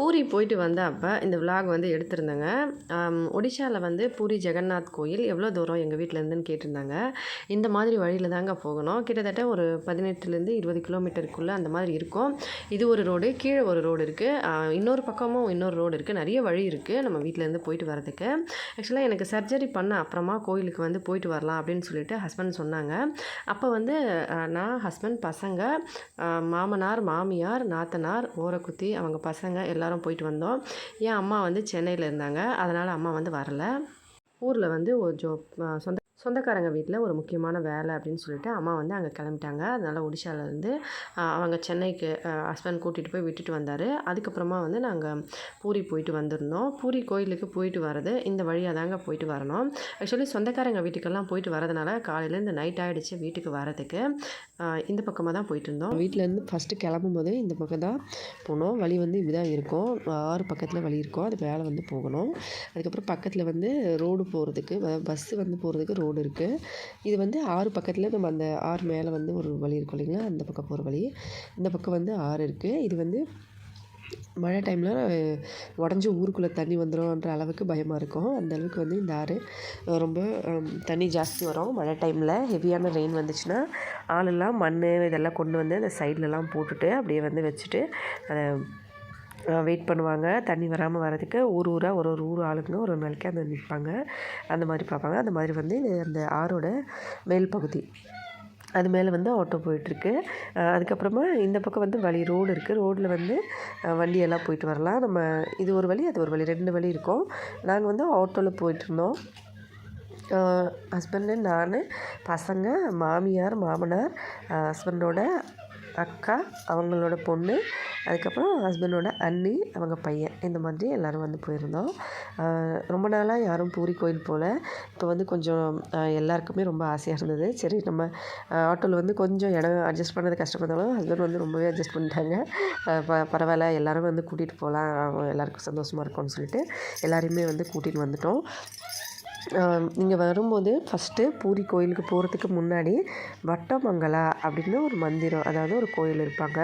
பூரி போயிட்டு வந்த அப்போ இந்த விலாக் வந்து எடுத்திருந்தேங்க. ஒடிஷாவில் வந்து பூரி ஜெகநாத் கோயில் எவ்வளோ தூரம் எங்கள் வீட்டிலேருந்துன்னு கேட்டிருந்தாங்க. இந்த மாதிரி வழியில் தாங்க போகணும். கிட்டத்தட்ட ஒரு பதினெட்டுலேருந்து இருபது கிலோமீட்டருக்குள்ளே அந்த மாதிரி இருக்கும். இது ஒரு ரோடு கீழே ஒரு ரோடு இருக்குது இன்னொரு பக்கமும் இன்னொரு ரோடு இருக்குது நிறைய வழி இருக்குது நம்ம வீட்டிலேருந்து போயிட்டு வரதுக்கு ஆக்சுவலாக எனக்கு சர்ஜரி பண்ண அப்புறமா கோயிலுக்கு வந்து போயிட்டு வரலாம் அப்படின்னு சொல்லிட்டு ஹஸ்பண்ட் சொன்னாங்க. அப்போ வந்து நான் ஹஸ்பண்ட் பசங்க மாமனார் மாமியார் நாத்தனார் ஓரக்குத்தி அவங்க பசங்க எல்லோரும் போயிட்டு வந்தோம். என் அம்மா வந்து சென்னையில் இருந்தாங்க. அதனால் அம்மா வந்து வரல. ஊரில் வந்து கொஞ்சம் சொந்த சொந்தக்காரங்க வீட்டில் ஒரு முக்கியமான வேலை அப்படின்னு சொல்லிட்டு அம்மா வந்து அங்கே கிளம்பிட்டாங்க. அதனால் ஒடிஷாவிலேருந்து அவங்க சென்னைக்கு ஹஸ்பண்ட் கூட்டிகிட்டு போய் விட்டுட்டு வந்தார். அதுக்கப்புறமா வந்து நாங்கள் பூரி போயிட்டு வந்திருந்தோம். பூரி கோயிலுக்கு போயிட்டு வர்றது இந்த வழியாக தாங்க போயிட்டு வரணும். ஆக்சுவலி சொந்தக்காரங்க வீட்டுக்கெல்லாம் போயிட்டு வரதுனால காலையில் இந்த நைட் ஆகிடுச்சு வீட்டுக்கு வரதுக்கு இந்த பக்கமாக தான் போயிட்டு இருந்தோம். வீட்டிலேருந்து ஃபஸ்ட்டு கிளம்பும் போது இந்த பக்கம் தான் போனோம். வழி வந்து இப்படி இருக்கும். ஆறு பக்கத்தில் வழி இருக்கும். அது மேலே வந்து போகணும். அதுக்கப்புறம் பக்கத்தில் வந்து ரோடு போகிறதுக்கு பஸ்ஸு வந்து போகிறதுக்கு ரோடு இருக்குது இது வந்து ஆறு பக்கத்தில் நம்ம அந்த ஆறு மேலே வந்து ஒரு வழி இருக்கும் இல்லைங்களா? அந்த பக்கம் போகிற வழி. இந்த பக்கம் வந்து ஆறு இருக்குது இது வந்து மழை டைமில் உடஞ்சி ஊருக்குள்ளே தண்ணி வந்துடும்ன்ற அளவுக்கு பயமாக இருக்கும். அந்த அளவுக்கு வந்து இந்த ஆறு ரொம்ப தண்ணி ஜாஸ்தி வரும். மழை டைமில் ஹெவியான ரெயின் வந்துச்சுன்னா ஆளெல்லாம் மண் இதெல்லாம் கொண்டு வந்து அந்த சைட்லலாம் போட்டுட்டு அப்படியே வந்து வச்சுட்டு அதை வெயிட் பண்ணுவாங்க. தண்ணி வராமல் வரதுக்கு ஊர் ஊராக ஒரு ஒரு ஊர் ஆளுங்க ஒரு ஒரு நாளைக்கு அந்த நிற்பாங்க அந்த மாதிரி பார்ப்பாங்க. அந்த மாதிரி வந்து அந்த ஆறோட மேல் பகுதி. அது மேலே வந்து ஆட்டோ போயிட்டுருக்கு. அதுக்கப்புறமா இந்த பக்கம் வந்து வழி ரோடு இருக்குது ரோட்டில் வந்து வண்டியெல்லாம் போயிட்டு வரலாம். நம்ம இது ஒரு வழி அது ஒரு வழி ரெண்டு வழி இருக்கும். நாங்கள் வந்து ஆட்டோவில் போயிட்டுருந்தோம். ஹஸ்பண்டு நான் பசங்க மாமியார் மாமனார் ஹஸ்பண்டோட அக்கா அவங்களோட பொண்ணு அதுக்கப்புறம் ஹஸ்பண்டோட அண்ணி அவங்க பையன் இந்த மாதிரி எல்லோரும் வந்து போயிருந்தோம். ரொம்ப நாளாக யாரும் பூரி கோயில் போகல இப்போ வந்து கொஞ்சம் எல்லாருக்குமே ரொம்ப ஆசையாக இருந்தது. சரி நம்ம ஆட்டோவில் வந்து கொஞ்சம் இடம் அட்ஜஸ்ட் பண்ணது கஷ்டப்பட்டாலும் ஹஸ்பண்ட் வந்து ரொம்பவே அட்ஜஸ்ட் பண்ணிட்டாங்க. ப பரவாயில்ல எல்லாரும் வந்து கூட்டிகிட்டு போகலாம் எல்லாருக்கும் சந்தோஷமாக இருக்கும்னு சொல்லிட்டு எல்லாரையுமே வந்து கூட்டிகிட்டு வந்துட்டோம். நீங்கள் வரும்போது ஃபஸ்ட்டு பூரி கோயிலுக்கு போகிறதுக்கு முன்னாடி வட்டமங்கலா அப்படின்னு ஒரு மந்திரம் அதாவது ஒரு கோயில் இருப்பாங்க.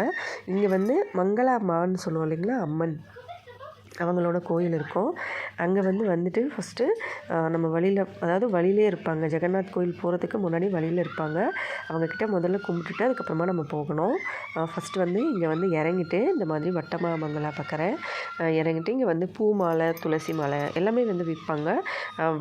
இங்கே வந்து மங்களாம்மான்னு சொல்லுவோம் இல்லைங்களா அம்மன். அவங்களோட கோயில் இருக்கும். அங்கே வந்து வந்துட்டு ஃபஸ்ட்டு நம்ம வழியில் அதாவது வழியிலே இருப்பாங்க. ஜெகநாத் கோயில் போகிறதுக்கு முன்னாடி வழியில் இருப்பாங்க. அவங்கக்கிட்ட முதல்ல கும்பிட்டுட்டு அதுக்கப்புறமா நம்ம போகணும். ஃபஸ்ட்டு வந்து இங்கே வந்து இறங்கிட்டு இந்த மாதிரி வட்டமா மங்களா பக்கரை இறங்கிட்டு இங்கே வந்து பூ மாலை துளசி மாலை எல்லாமே வந்து விற்பாங்க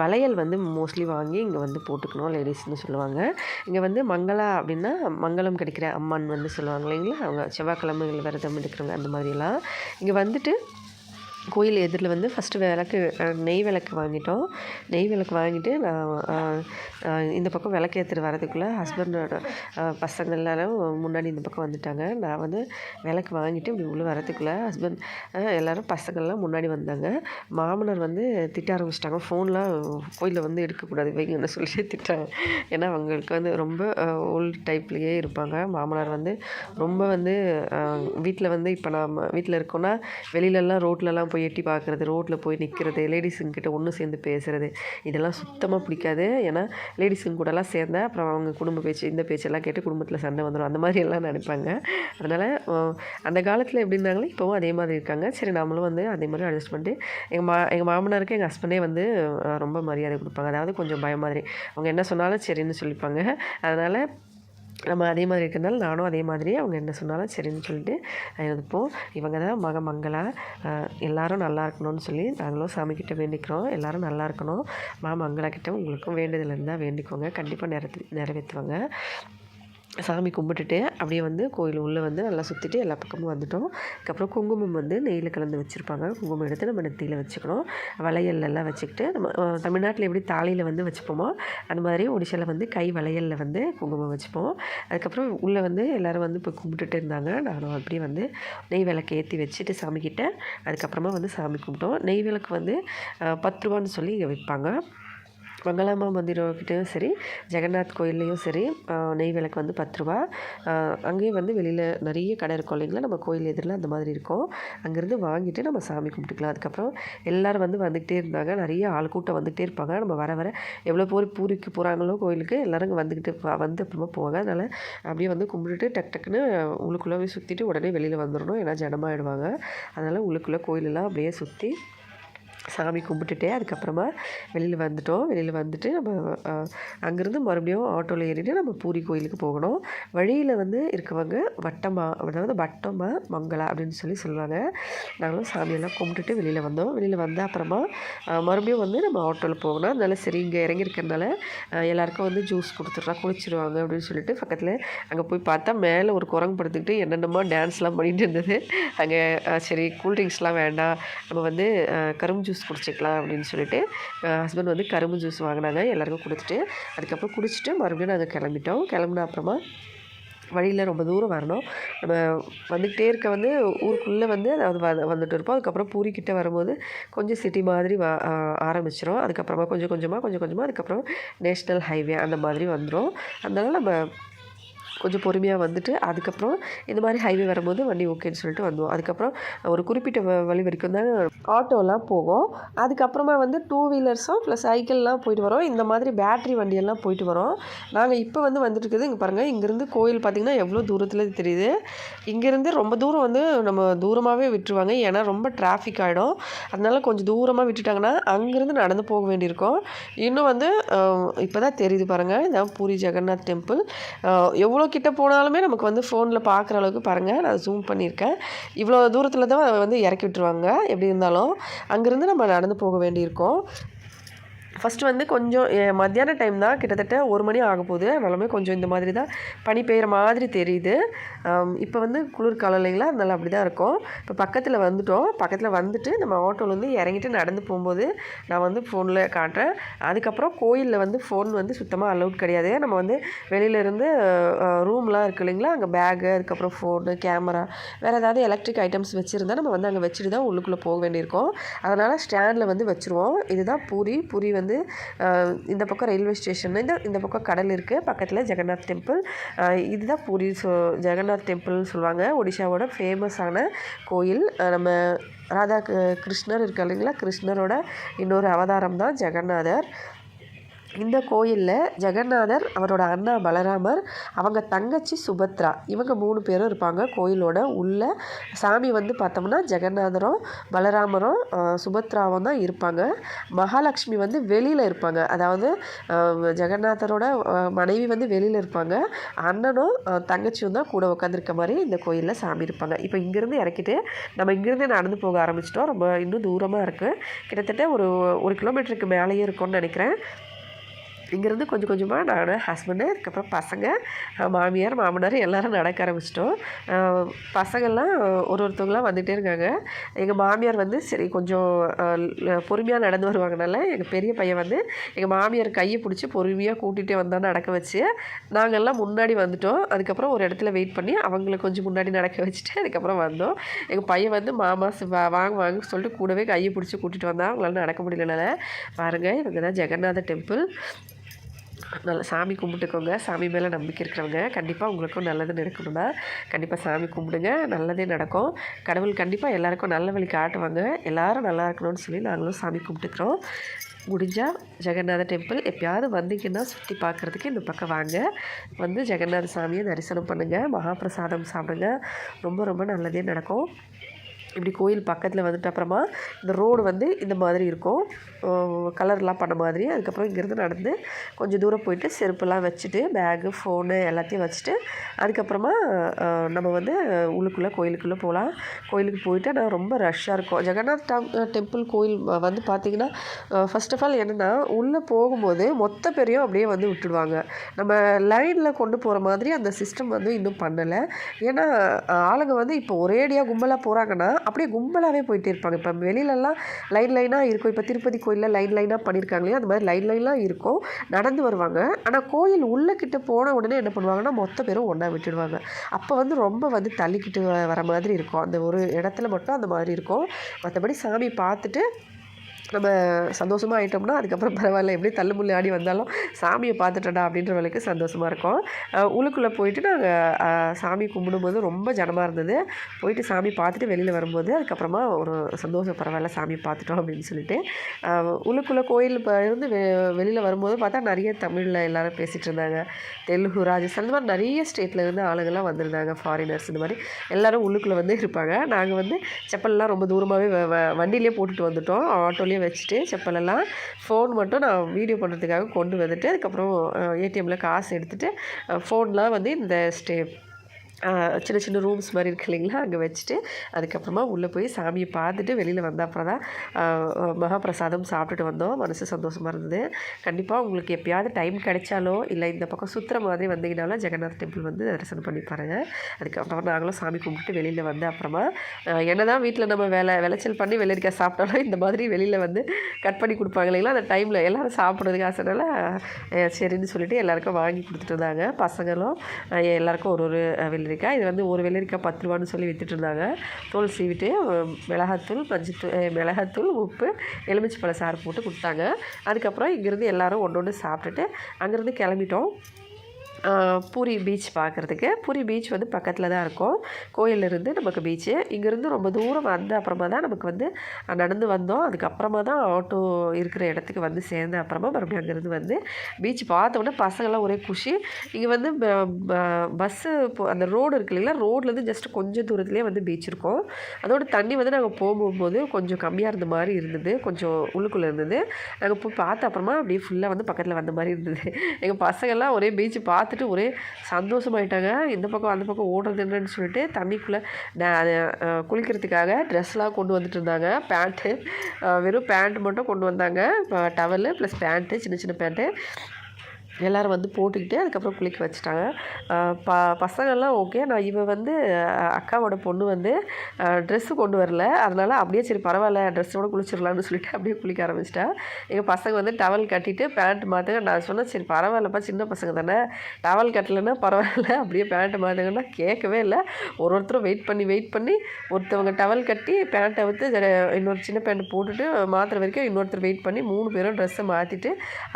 வளையல் வந்து மோஸ்ட்லி வாங்கி இங்கே வந்து போட்டுக்கணும் லேடிஸ்னு சொல்லுவாங்க. இங்கே வந்து மங்களா அப்படின்னா மங்களம் கிடைக்கிற அம்மன் வந்து சொல்லுவாங்க இல்லைங்களா? அவங்க செவ்வாய்க்கிழமைகள் விரதம் எடுக்கிறவங்க அந்த மாதிரிலாம். இங்கே வந்துட்டு கோயில் எதிரில் வந்து ஃபஸ்ட்டு விளக்கு நெய் விளக்கு வாங்கிட்டோம். நெய் விளக்கு வாங்கிட்டு நான் இந்த பக்கம் விளக்கு ஏற்றுட்டு வரதுக்குள்ளே ஹஸ்பண்டோட பசங்க எல்லாரும் முன்னாடி இந்த பக்கம் வந்துட்டாங்க. நான் வந்து விளக்கு வாங்கிட்டு இப்படி உள்ளே வரதுக்குள்ளே ஹஸ்பண்ட் எல்லோரும் பசங்கள்லாம் முன்னாடி வந்தாங்க. மாமனார் வந்து திட்ட ஆரம்பிச்சிட்டாங்க. ஃபோன்லாம் கோயிலில் வந்து எடுக்கக்கூடாது வைங்கன்னு சொல்லி திட்டாங்க. ஏன்னா அவங்களுக்கு வந்து ரொம்ப ஓல்டு டைப்லேயே இருப்பாங்க. மாமனார் வந்து ரொம்ப வந்து வீட்டில் வந்து இப்போ நம்ம வீட்டில் இருக்கோன்னா வெளியிலலாம் ரோட்லலாம் போய் எட்டி பார்க்குறது ரோட்டில் போய் நிற்கிறது லேடிஸுங்கிட்ட ஒன்று சேர்ந்து பேசுகிறது இதெல்லாம் சுத்தமாக பிடிக்காது. ஏன்னா லேடிஸுங்க கூடலாம் சேர்ந்தா அப்புறம் அவங்க குடும்ப பேச்சு இந்த பேச்செல்லாம் கேட்டு குடும்பத்தில் சண்டை வந்துடும் அந்த மாதிரி எல்லாம் நினைப்பாங்க அதனால் அந்த காலத்தில் எப்படி இருந்தாங்களோ இப்போவும் அதே மாதிரி இருக்காங்க. சரி நம்மளும் வந்து அதே மாதிரி அட்ஜஸ்ட் பண்ணிட்டு எங்கள் மா எங்கள் மாமனாருக்கு எங்கள் ஹஸ்பண்டே வந்து ரொம்ப மரியாதை கொடுப்பாங்க. அதாவது கொஞ்சம் பயம் மாதிரி. அவங்க என்ன சொன்னாலும் சரின்னு சொல்லிப்பாங்க. அதனால் நம்ம அதே மாதிரி இருக்கிறதுனால நானும் அதே மாதிரி அவங்க என்ன சொன்னாலும் சரின்னு சொல்லிட்டு இருப்போம் இவங்க தான் மக மங்களா எல்லோரும் எல்லாரும் நல்லா இருக்கணும்னு சொல்லி நாங்களும் சாமிக்கிட்ட வேண்டிக்கிறோம். எல்லாரும் நல்லா இருக்கணும். மா மங்களா கிட்ட உங்களுக்கும் வேண்டுதல் இருந்தால் வேண்டிக்கோங்க. கண்டிப்பாக நிறை நிறைவேற்றுவாங்க சாமி கும்பிட்டுட்டு அப்படியே வந்து கோயில் உள்ளே வந்து நல்லா சுற்றிட்டு எல்லா பக்கமும் வந்துட்டோம். அதுக்கப்புறம் குங்குமம் வந்து நெய்யில் கலந்து வச்சுருப்பாங்க. குங்குமம் எடுத்து நம்ம நெத்தியில் வச்சுக்கணும். வளையல்லாம் வச்சுக்கிட்டு நம்ம தமிழ்நாட்டில் எப்படி தாலியில் வந்து வச்சுப்போமோ அந்த மாதிரி ஒடிஷாவில் வந்து கை வளையலில் வந்து குங்குமம் வச்சுப்போம். அதுக்கப்புறம் உள்ளே வந்து எல்லோரும் வந்து இப்போ கும்பிட்டுட்டு இருந்தாங்க. நானும் அப்படியே வந்து நெய் விளக்கு ஏற்றி வச்சுட்டு சாமிக்கிட்ட அதுக்கப்புறமா வந்து சாமி கும்பிட்டோம். நெய் விளக்கு வந்து பத்து ரூபான்னு சொல்லி இங்கே விற்பாங்க. மங்களாம்மா மந்திரக்கிட்டேயும் சரி ஜெகநாத் கோயில்லையும் சரி நெய் விளக்கு வந்து பத்து ரூபா. அங்கேயும் வந்து வெளியில் நிறைய கடை இருக்கும் இல்லைங்களா? நம்ம கோயில் எதிரில் அந்த மாதிரி இருக்கும். அங்கேருந்து வாங்கிட்டு நம்ம சாமி கும்பிட்டுக்கலாம். அதுக்கப்புறம் எல்லோரும் வந்து வந்துக்கிட்டே இருந்தாங்க. நிறைய ஆள் கூட்டம் வந்துகிட்டே இருப்பாங்க. நம்ம வர வர எவ்வளோ பேர் பூரிக்கு போகிறாங்களோ கோயிலுக்கு எல்லோரும் வந்துக்கிட்டு வந்து அப்புறமா போவாங்க. அதனால் அப்படியே வந்து கும்பிட்டுட்டு டக் டக்குன்னு உள்ளுக்குள்ளே சுற்றிட்டு உடனே வெளியில் வந்துடணும். ஏன்னா ஜனமாகிடுவாங்க அதனால் உள்ளுக்குள்ளே கோயிலெல்லாம் அப்படியே சுற்றி சாமி கும்பிட்டுட்டே அதுக்கப்புறமா வெளியில் வந்துட்டோம். வெளியில் வந்துட்டு நம்ம அங்கேருந்து மறுபடியும் ஆட்டோவில் ஏறிட்டு நம்ம பூரி கோயிலுக்கு போகணும். வழியில் வந்து இருக்கவங்க வட்டமா அதாவது வட்டமா மங்களா அப்படின்னு சொல்லி சொல்லுவாங்க. நாங்களும் சாமியெல்லாம் கும்பிட்டுட்டு வெளியில் வந்தோம். வெளியில் வந்த அப்புறமா மறுபடியும் வந்து நம்ம ஆட்டோவில் போகணும். அதனால சரி இங்கே இறங்கியிருக்கிறதுனால எல்லாருக்கும் வந்து ஜூஸ் கொடுத்துட்றா குளிச்சிருவாங்க அப்படின்னு சொல்லிட்டு பக்கத்தில் அங்கே போய் பார்த்தா மேலே ஒரு குரங்கு படுத்துக்கிட்டு என்னென்னமோ டான்ஸ்லாம் பண்ணிட்டு இருந்தது. அங்கே சரி கூல்ட்ரிங்க்ஸ்லாம் வேண்டாம். நம்ம வந்து கரும்பு ஜூஸ் ஜூஸ் குடிச்சிக்கலாம் அப்படின்னு சொல்லிட்டு ஹஸ்பண்ட் வந்து கரும்பு ஜூஸ் வாங்கினாங்க. எல்லாருக்கும் கொடுத்துட்டு அதுக்கப்புறம் குடிச்சிட்டு மறுபடியும் நாங்கள் கிளம்பிட்டோம். கிளம்புன அப்புறமா வழியில் ரொம்ப தூரம் வரணும். நம்ம வந்துக்கிட்டே இருக்க வந்து ஊருக்குள்ளே வந்து அதாவது வ வந்துட்டு இருப்போம். அதுக்கப்புறம் பூரிக்கிட்ட வரும்போது கொஞ்சம் சிட்டி மாதிரி வ ஆரம்பிச்சிடும் அதுக்கப்புறமா கொஞ்சம் கொஞ்சமாக கொஞ்சம் கொஞ்சமாக அதுக்கப்புறம் நேஷ்னல் ஹைவே அந்த மாதிரி வந்துடும் அதனால் நம்ம கொஞ்சம் பொறுமையாக வந்துட்டு அதுக்கப்புறம் இந்த மாதிரி ஹைவே வரும்போது வண்டி ஓகேன்னு சொல்லிட்டு வந்தோம். அதுக்கப்புறம் ஒரு குறிப்பிட்ட வழி வரைக்கும் தான் ஆட்டோலாம் போகும். அதுக்கப்புறமா வந்து டூ வீலர்ஸும் ப்ளஸ் சைக்கிள்லாம் போயிட்டு வரோம். இந்த மாதிரி பேட்ரி வண்டியெல்லாம் போயிட்டு வரோம். நாங்கள் இப்போ வந்து வந்துட்டு இருக்குது இங்கே பாருங்கள் இங்கேருந்து கோயில் பார்த்திங்கன்னா எவ்வளோ தூரத்தில் தெரியுது. இங்கேருந்து ரொம்ப தூரம் வந்து நம்ம தூரமாகவே விட்டுருவாங்க. ஏன்னா ரொம்ப டிராஃபிக் ஆகிடும் அதனால கொஞ்சம் தூரமாக விட்டுட்டாங்கன்னா அங்கேருந்து நடந்து போக வேண்டியிருக்கும். இன்னும் வந்து இப்போ தான் தெரியுது பாருங்கள் இதான் பூரி ஜெகநாத் டெம்பிள் எவ்வளோ கிட்ட போனாலுமே நமக்கு வந்து ஃபோனில் பார்க்குற அளவுக்கு பாருங்கள் நான் ஜூம் பண்ணியிருக்கேன். இவ்வளோ தூரத்தில் தான் வந்து இறக்கி விட்டுருவாங்க. எப்படி இருந்தாலும் அங்கேருந்து நம்ம நடந்து போக வேண்டியிருக்கோம். ஃபஸ்ட்டு வந்து கொஞ்சம் மத்தியான டைம் தான் கிட்டத்தட்ட ஒரு மணி ஆக போகுது. அதனாலுமே கொஞ்சம் இந்த மாதிரி தான் பனி பெய்கிற மாதிரி தெரியுது. இப்போ வந்து குளிர்காலம் இல்லைங்களா? அதனால் அப்படி தான் இருக்கும். இப்போ பக்கத்தில் வந்துட்டோம். பக்கத்தில் வந்துட்டு நம்ம ஆட்டோலேருந்து இறங்கிட்டு நடந்து போகும்போது நான் வந்து ஃபோனில் காட்டுறேன். அதுக்கப்புறம் கோயிலில் வந்து ஃபோன் வந்து சுத்தமாக அலௌட் கிடையாது. நம்ம வந்து வெளியிலேருந்து ரூம்லாம் இருக்குது இல்லைங்களா? அங்கே பேகு அதுக்கப்புறம் ஃபோனு கேமரா வேறு ஏதாவது எலக்ட்ரிக் ஐட்டம்ஸ் வச்சுருந்தா நம்ம வந்து அங்கே வச்சுட்டு தான் உள்ளுக்குள்ளே போக வேண்டியிருக்கோம். அதனால் ஸ்டாண்டில் வந்து வச்சுருவோம். இதுதான் பூரி. பூரி வந்து வந்து இந்த பக்கம் ரயில்வே ஸ்டேஷன் இந்த இந்த பக்கம் கடல் இருக்குது பக்கத்தில் ஜெகநாத் டெம்பிள். இதுதான் பூரி ஸோ ஜெகநாத் டெம்பிள்னு சொல்லுவாங்க. ஒடிஷாவோட ஃபேமஸான கோயில். நம்ம ராதா கிருஷ்ணர் இருக்கா இல்லைங்களா? கிருஷ்ணரோட இன்னொரு அவதாரம் தான் ஜெகநாதர். இந்த கோயிலில் ஜெகநாதர் அவரோட அண்ணா பலராமர் அவங்க தங்கச்சி சுபத்ரா இவங்க மூணு பேரும் இருப்பாங்க கோயிலோட உள்ள. சாமி வந்து பார்த்தோம்னா ஜெகநாதரும் பலராமரும் சுபத்ராவும் தான் இருப்பாங்க. மகாலட்சுமி வந்து வெளியில் இருப்பாங்க. அதாவது ஜெகநாதரோட மனைவி வந்து வெளியில் இருப்பாங்க. அண்ணனும் தங்கச்சியும் தான் கூட உட்காந்துருக்க மாதிரி இந்த கோயிலில் சாமி இருப்பாங்க. இப்போ இங்கேருந்து இறக்கிட்டு நம்ம இங்கேருந்து நடந்து போக ஆரம்பிச்சிட்டோம். ரொம்ப இன்னும் தூரமாக இருக்குது கிட்டத்தட்ட ஒரு ஒரு கிலோமீட்டருக்கு மேலேயே இருக்கும்னு நினைக்கிறேன். இங்கேருந்து கொஞ்சம் கொஞ்சமாக நான் ஹஸ்பண்டு அதுக்கப்புறம் பசங்க மாமியார் மாமனார் எல்லோரும் நடக்க ஆரம்பிச்சிட்டோம். பசங்கள்லாம் ஒரு ஒருத்தவங்களாம் வந்துகிட்டே இருக்காங்க. எங்கள் மாமியார் வந்து சரி கொஞ்சம் பொறுமையாக நடந்து வருவாங்கனால எங்கள் பெரிய பையன் வந்து எங்கள் மாமியார் கையை பிடிச்சி பொறுமையாக கூட்டிகிட்டே வந்தால் நடக்க வச்சு நாங்கள்லாம் முன்னாடி வந்துட்டோம். அதுக்கப்புறம் ஒரு இடத்துல வெயிட் பண்ணி அவங்கள கொஞ்சம் முன்னாடி நடக்க வச்சுட்டு அதுக்கப்புறம் வந்தோம். எங்கள் பையன் வந்து மாமா வாங்க வாங்க சொல்லிட்டு கூடவே கையை பிடிச்சி கூட்டிகிட்டு வந்தால் அவங்களால நடக்க முடியலனால பாருங்கள் இவங்க தான் ஜெகநாத டெம்பிள். நல்லா சாமி கும்பிட்டுக்கோங்க. சாமி மேலே நம்பிக்கை இருக்கிறவங்க கண்டிப்பாக உங்களுக்கும் நல்லது நடக்கணும்னா கண்டிப்பாக சாமி கும்பிடுங்க. நல்லதே நடக்கும். கடவுள் கண்டிப்பாக எல்லாருக்கும் நல்ல வழி காட்டுவாங்க. எல்லோரும் நல்லா இருக்கணும்னு சொல்லி நாங்களும் சாமி கும்பிட்டுக்கிறோம். முடிஞ்சால் ஜெகநாத டெம்பிள் எப்பயாவது வந்தீங்கன்னா சுற்றி பார்க்குறதுக்கு இந்த பக்கம் வாங்க. வந்து ஜெகநாத சாமியை தரிசனம் பண்ணுங்கள் மகாபிரசாதம் சாப்பிடுங்க. ரொம்ப ரொம்ப நல்லதே நடக்கும். இப்படி கோயில் பக்கத்தில் வந்துட்டு அப்புறமா இந்த ரோடு வந்து இந்த மாதிரி இருக்கும். கலர்லாம் பண்ண மாதிரி அதுக்கப்புறம் இங்கேருந்து நடந்து கொஞ்சம் தூரம் போயிட்டு செருப்பெல்லாம் வச்சுட்டு பேகு ஃபோனு எல்லாத்தையும் வச்சுட்டு அதுக்கப்புறமா நம்ம வந்து உள்ளுக்குள்ளே கோயிலுக்குள்ளே போகலாம். கோயிலுக்கு போயிட்டு நான் ரொம்ப ரஷ்ஷாக இருக்கும். ஜெகநாத் டெம்பிள் கோயில் வந்து பார்த்திங்கன்னா ஃபஸ்ட் ஆஃப் ஆல் என்னென்னா உள்ளே போகும்போது மொத்த பேரையும் அப்படியே வந்து விட்டுடுவாங்க. நம்ம லைனில் கொண்டு போகிற மாதிரி அந்த சிஸ்டம் வந்து இன்னும் பண்ணலை. ஏன்னா ஆளுங்க வந்து இப்போ ஒரேடியாக கும்பலாக போகிறாங்கன்னா அப்படியே கும்பலாகவே போயிட்டே இருப்பாங்க. இப்போ வெளியிலலாம் லைன் லைனாக இருக்கும். இப்போ திருப்பதி கோயில் கோயிலில் லைன் லைனாக பண்ணியிருக்காங்க இல்லையா? அந்த மாதிரி லைன் லைனாக இருக்கும். நடந்து வருவாங்க. ஆனால் கோயில் உள்ளக்கிட்ட போன உடனே என்ன பண்ணுவாங்கன்னா மொத்த பேரும் ஒன்றா விட்டுடுவாங்க. அப்போ வந்து ரொம்ப வந்து தள்ளிக்கிட்டு வர மாதிரி இருக்கும். அந்த ஒரு இடத்துல மட்டும் அந்த மாதிரி இருக்கும். மற்றபடி சாமி பார்த்துட்டு நம்ம சந்தோஷமாக ஆகிட்டோம்னா அதுக்கப்புறம் பரவாயில்ல. எப்படி தள்ளுமுள்ளி ஆடி வந்தாலும் சாமியை பார்த்துட்டடா அப்படின்ற வரைக்கும் சந்தோஷமாக இருக்கும். உள்ளுக்குள்ளே போயிட்டு நாங்கள் சாமி கும்பிடும்போது ரொம்ப ஜனமாக இருந்தது. போயிட்டு சாமி பார்த்துட்டு வெளியில் வரும்போது அதுக்கப்புறமா ஒரு சந்தோஷம் பரவாயில்ல சாமி பார்த்துட்டோம் அப்படின்னு சொல்லிட்டு உள்ளுக்குள்ளே கோயில் இருந்து வெ வெளியில் வரும்போது பார்த்தா நிறைய தமிழில் எல்லாரும் பேசிகிட்டு இருந்தாங்க. தெலுங்கு ராஜஸ்தான் இந்த மாதிரி நிறைய ஸ்டேட்டில் இருந்து ஆளுங்கள்லாம் வந்திருந்தாங்க ஃபாரினர்ஸ் இந்த மாதிரி. எல்லோரும் உள்ளுக்குள்ளே வந்து இருப்பாங்க. நாங்கள் வந்து செப்பல்லாம் ரொம்ப தூரமாகவே வண்டியிலே போட்டுட்டு வந்துட்டோம். ஆட்டோலேயே வச்சுட்டு செப்பலெல்லாம் ஃபோன் மட்டும் நான் வீடியோ பண்ணுறதுக்காக கொண்டு வந்துட்டு அதுக்கப்புறம் ஏடிஎம்மில் காசு எடுத்துகிட்டு ஃபோன்லாம் வந்து இந்த ஸ்டே சின்ன சின்ன ரூம்ஸ் மாதிரி இருக்கு இல்லைங்களா? அங்கே வச்சுட்டு அதுக்கப்புறமா உள்ளே போய் சாமியை பார்த்துட்டு வெளியில் வந்த அப்புறம் தான் மகாபிரசாதம் சாப்பிட்டுட்டு வந்தோம். மனசு சந்தோஷமாக இருந்தது. கண்டிப்பாக உங்களுக்கு எப்பயாவது டைம் கிடைச்சாலோ இல்லை இந்த பக்கம் சுற்றுற மாதிரி வந்தீங்கனாலும் ஜெகநாத் டெம்பிள் வந்து தரிசனம் பண்ணி பாருங்கள் அதுக்கப்புறம் நாங்களும் சாமி கும்பிட்டுட்டு வெளியில் வந்த அப்புறமா என்ன தான் வீட்டில் நம்ம வேலை விளைச்சல் பண்ணி வெள்ளரிக்காய் சாப்பிட்டாலும் இந்த மாதிரி வெளியில் வந்து கட் பண்ணி கொடுப்பாங்க இல்லைங்களா? அந்த டைமில் எல்லோரும் சாப்பிட்றதுக்கு ஆசைனால சரின்னு சொல்லிட்டு எல்லாருக்கும் வாங்கி கொடுத்துட்டு இருந்தாங்க. பசங்களும் எல்லாருக்கும் ஒரு ஒரு வெள்ளரிக்காய். இது வந்து ஒரு வெள்ளரிக்காய் பத்து ரூபான்னு சொல்லி வித்துட்டு இருந்தாங்க தோல் சீவிட்டு மிளகாத்தூள் மஞ்சத்தூள் மிளகாத்தூள் உப்பு எலுமிச்சை பழ சாறு போட்டு கொடுத்தாங்க. அதுக்கப்புறம் இங்கேருந்து எல்லாரும் ஒன்று ஒன்று சாப்பிட்டுட்டு அங்கேருந்து கிளம்பிட்டோம். பூரி பீச் பார்க்குறதுக்கு. பூரி பீச் வந்து பக்கத்தில் தான் இருக்கும். கோயிலிருந்து நமக்கு பீச்சு இங்கேருந்து ரொம்ப தூரம் வந்த அப்புறமா தான் நமக்கு வந்து நடந்து வந்தோம். அதுக்கப்புறமா தான் ஆட்டோ இருக்கிற இடத்துக்கு வந்து சேர்ந்த அப்புறமா மறுபடியும் அங்கேருந்து வந்து பீச் பார்த்த உடனே பசங்கள்லாம் ஒரே குஷி. இங்கே வந்து பஸ்ஸு அந்த ரோடு இருக்கு இல்லைங்களா? ரோட்லேருந்து ஜஸ்ட் கொஞ்சம் தூரத்துலேயே வந்து பீச் இருக்கும். அதோட தண்ணி வந்து நாங்கள் போகும்போது கொஞ்சம் கம்மியாக இருந்த மாதிரி இருந்தது. கொஞ்சம் உள்ளுக்குள்ளே இருந்தது. நாங்கள் போய் பார்த்த அப்புறமா அப்படியே ஃபுல்லாக வந்து பக்கத்தில் வந்த மாதிரி இருந்தது. எங்கள் பசங்கள்லாம் ஒரே பீச் பார்த்துட்டு ஒரே சந்தோஷமாயிட்டாங்க. இந்த பக்கம் அந்த பக்கம் ஓடுறது என்னன்னு சொல்லிட்டு தண்ணிக்குள்ளே குளிக்கிறதுக்காக ட்ரெஸ்லாம் கொண்டு வந்துட்டு இருந்தாங்க பேண்ட்டு வெறும் பேண்ட் மட்டும் கொண்டு வந்தாங்க. டவலு ப்ளஸ் பேண்ட்டு சின்ன சின்ன பேண்ட்டு எல்லோரும் வந்து போட்டுக்கிட்டு அதுக்கப்புறம் குளிக்க வச்சுட்டாங்க. ப பசங்கள்லாம் ஓகே நான் இவன் வந்து அக்காவோட பொண்ணு வந்து ட்ரெஸ்ஸு கொண்டு வரல. அதனால் அப்படியே சரி பரவாயில்ல ட்ரெஸ்ஸோட குளிச்சிடலான்னு சொல்லிட்டு அப்படியே குளிக்க ஆரம்பிச்சிட்டா. எங்கள் பசங்க வந்து டவல் கட்டிட்டு பேண்ட் மாற்றுங்க நான் சொன்னேன் சரி பரவாயில்லப்பா சின்ன பசங்க தானே. டவல் கட்டலைன்னா பரவாயில்ல. அப்படியே பேண்ட் மாற்றுங்கன்னா கேட்கவே இல்லை. ஒரு ஒருத்தரும் வெயிட் பண்ணி வெயிட் பண்ணி ஒருத்தவங்க டவல் கட்டி பேண்ட்டை வந்து இன்னொரு சின்ன பேண்ட் போட்டுட்டு மாற்றுற வரைக்கும் இன்னொருத்தர் வெயிட் பண்ணி மூணு பேரும் ட்ரெஸ்ஸை மாற்றிட்டு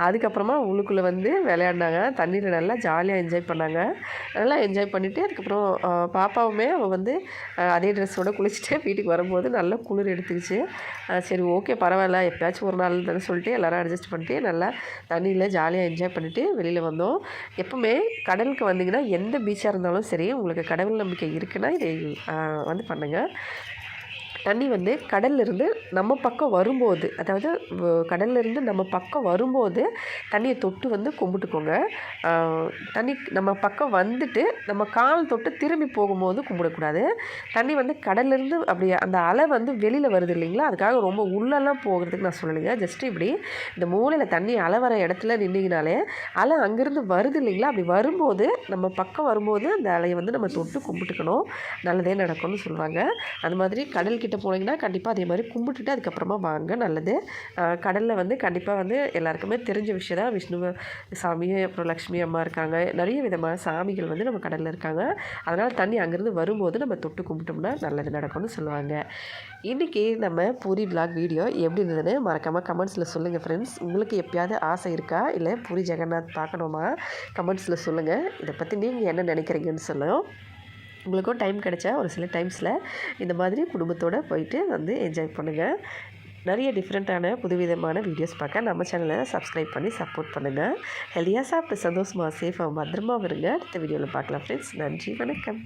அதுக்கப்புறமா உள்ளுக்குள்ளே வந்து விளையாடினாங்க. தண்ணியில் நல்லா ஜாலியாக என்ஜாய் பண்ணாங்க. நல்லா என்ஜாய் பண்ணிவிட்டு அதுக்கப்புறம் பாப்பாவுமே அவள் வந்து அதே ட்ரெஸ்ஸோட குளிச்சுட்டு வீட்டுக்கு வரும்போது நல்லா குளிர் எடுத்துக்கிச்சு சரி ஓகே பரவாயில்ல. எப்பயாச்சும் ஒரு நாள் தானே சொல்லிட்டு எல்லோரும் அட்ஜஸ்ட் பண்ணிட்டு நல்லா தண்ணியில் ஜாலியாக என்ஜாய் பண்ணிவிட்டு வெளியில் வந்தோம். எப்போவுமே கடலுக்கு வந்தீங்கன்னா எந்த பீச்சாக இருந்தாலும் சரி உங்களுக்கு கடவுள் நம்பிக்கை இருக்குன்னா இதை வந்து பண்ணுங்கள் தண்ணி வந்து கடல்லிருந்து நம்ம பக்கம் வரும்போது அதாவது கடல்லிருந்து நம்ம பக்கம் வரும்போது தண்ணியை தொட்டு வந்து கும்பிட்டுக்கோங்க. தண்ணி நம்ம பக்கம் வந்துட்டு நம்ம கால் தொட்டு திரும்பி போகும்போது கும்பிடக்கூடாது. தண்ணி வந்து கடல்லிருந்து அப்படியே அப்படி அந்த அலை வந்து வெளியில் வருது இல்லைங்களா? அதுக்காக ரொம்ப உள்ளெல்லாம் போகிறதுக்கு நான் சொல்லலைங்க. ஜஸ்ட் இப்படி இந்த மூலையில் தண்ணி அலை வர இடத்துல நின்னீங்கனாலே அலை அங்கேருந்து வருது இல்லைங்களா? அப்படி வரும்போது நம்ம பக்கம் வரும்போது அந்த அலையை வந்து நம்ம தொட்டு கும்பிட்டுக்கணும். நல்லதே நடக்கும்னு சொல்லுவாங்க. அந்த மாதிரி கடல்கிட்ட போனீங்கன்னா கண்டிப்பாக அதே மாதிரி கும்பிட்டுட்டு அதுக்கப்புறமா வாங்க. நல்லது. கடலில் வந்து கண்டிப்பாக வந்து எல்லாருக்குமே தெரிஞ்ச விஷயம் தான். விஷ்ணு சாமி அப்புறம் லக்ஷ்மி அம்மா இருக்காங்க. நிறைய விதமான சாமிகள் வந்து நம்ம கடலில் இருக்காங்க. அதனால் தண்ணி அங்கேருந்து வரும்போது நம்ம தொட்டு கும்பிட்டோம்னா நல்லது நடக்கும்னு சொல்லுவாங்க. இன்றைக்கி நம்ம பூரி vlog வீடியோ எப்படி இருந்ததுன்னு மறக்காமல் கமெண்ட்ஸில் சொல்லுங்கள் ஃப்ரெண்ட்ஸ் உங்களுக்கு எப்பயாவது ஆசை இருக்கா? இல்லை பூரி ஜெகநாத் பார்க்கணுமா? கமெண்ட்ஸில் சொல்லுங்கள் இதை பற்றி நீங்கள் என்ன நினைக்கிறீங்கன்னு சொல்லுங்கள் உங்களுக்கும் டைம் கிடைச்சா ஒரு சில டைம்ஸில் இந்த மாதிரி குடும்பத்தோடு போயிட்டு வந்து என்ஜாய் பண்ணுங்கள் நிறைய டிஃப்ரெண்ட்டான புதுவிதமான வீடியோஸ் பார்க்க நம்ம சேனலை சப்ஸ்கிரைப் பண்ணி சப்போர்ட் பண்ணுங்கள் ஹெல்தியாக சாப்பிட்டு சந்தோஷமாக சேஃபாக பத்திரமா வருங்க அடுத்த வீடியோவில் பார்க்கலாம் ஃப்ரெண்ட்ஸ் நன்றி வணக்கம்.